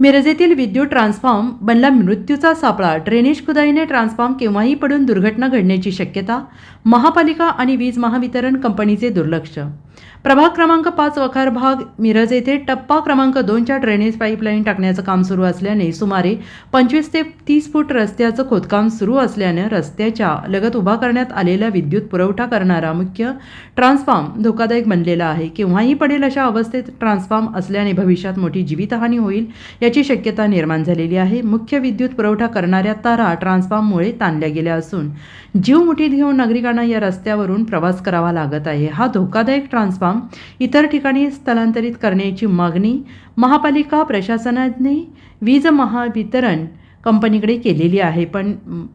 मिरजेतील विद्युत ट्रान्सफॉर्म बनला मृत्यूचा सापळा. ड्रेनेज खुदाईने ट्रान्सफॉर्म केव्हाही पडून दुर्घटना घडण्याची शक्यता महापालिका आणि वीज महावितरण कंपनीचे दुर्लक्ष प्रभाग क्रमांक पाच वखार भाग मिरज येथे टप्पा क्रमांक दोनच्या ड्रेनेज पाईपलाईन टाकण्याचं काम सुरू असल्याने सुमारे पंचवीस ते तीस फूट रस्त्याचं खोदकाम सुरू असल्यानं रस्त्याच्या लगत उभा करण्यात आलेला विद्युत पुरवठा करणारा मुख्य ट्रान्सफॉर्म धोकादायक बनलेला आहे. केव्हाही पडेल अशा अवस्थेत ट्रान्सफॉर्म असल्याने भविष्यात मोठी जीवितहानी होईल याची शक्यता निर्माण झालेली आहे. मुख्य विद्युत पुरवठा करणाऱ्या तारा ट्रान्सफॉर्ममुळे ताणल्या गेल्या असून जीव मुठीत घेऊन नागरिकांना या रस्त्यावरून प्रवास करावा लागत आहे. हा धोकादायक ट्रान्स ट्रान्सफॉर्म इतर ठिकाणी स्थलांतरित करण्याची मागणी महापालिका प्रशासनाने वीज महावितरण कंपनीकडे केलेली आहे. पण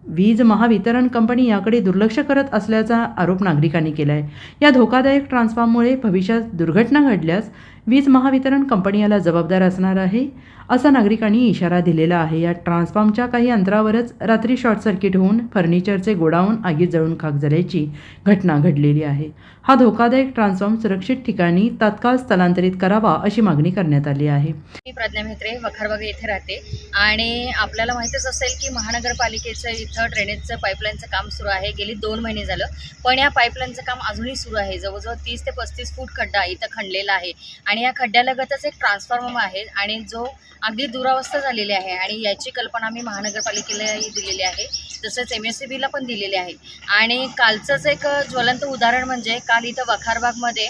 वीज महावितरण कंपनी याकडे दुर्लक्ष करत असल्याचा आरोप नागरिकांनी केला आहे या धोकादायक ट्रान्सफॉर्ममुळे भविष्यात दुर्घटना घडल्यास वीज महावितरण कंपनी याला जबाबदार असणार आहे असा नागरिकांनी इशारा दिलेला आहे. या ट्रान्सफॉर्मच्या काही अंतरावरच रात्री शॉर्ट सर्किट होऊन फर्निचरचे गोडाऊन आगीत जळून खाक झाल्याची घटना घडलेली आहे. हा धोकादायक ट्रान्सफॉर्म सुरक्षित ठिकाणी तात्काळ स्थलांतरित करावा अशी मागणी करण्यात आली आहे. मी प्रज्ञा मेहत्रे वखारबाग येथे राहते. आणि आपल्याला माहितीच असेल की महानगरपालिकेचं इथं ड्रेनेजचं पाईपलाईनचं काम सुरू आहे. गेली दोन महिने झालं. पण या पाईपलाईनचं काम अजूनही सुरू आहे. जवळजवळ तीस ते पस्तीस फूट खड्डा इथं खणलेला आहे. आणि या खड्ड्यालगतच एक ट्रान्सफॉर्मर आहे आणि जो अगदी दुरावस्था झालेली आहे. आणि याची कल्पना मी महानगरपालिकेलाही दिलेली आहे. तसंच एम एस सी बीला पण दिलेली आहे. आणि कालचंच एक ज्वलंत उदाहरण म्हणजे काल इथं वखारबागमध्ये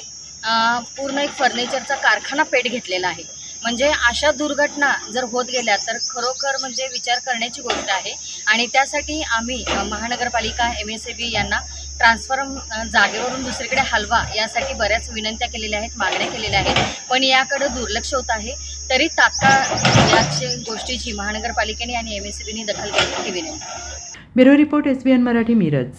पूर्ण एक फर्निचरचा कारखाना पेट घेतलेला आहे. म्हणजे अशा दुर्घटना जर होत गेल्या तर खरोखर म्हणजे विचार करण्याची गोष्ट आहे. आणि त्यासाठी आम्ही महानगरपालिका एम एस ए बी यांना ट्रान्सफॉर्म जागेवरून दुसरीकडे हलवा यासाठी बऱ्याच विनंत्या केलेल्या आहेत मागण्या केलेल्या आहेत. पण याकडं दुर्लक्ष होत आहे. तरी तात्काळ याची गोष्टीची महानगरपालिकेने आणि एम एस ए बीने दखल घेतली विनंती. Bureau report S B N Marathi Miraj.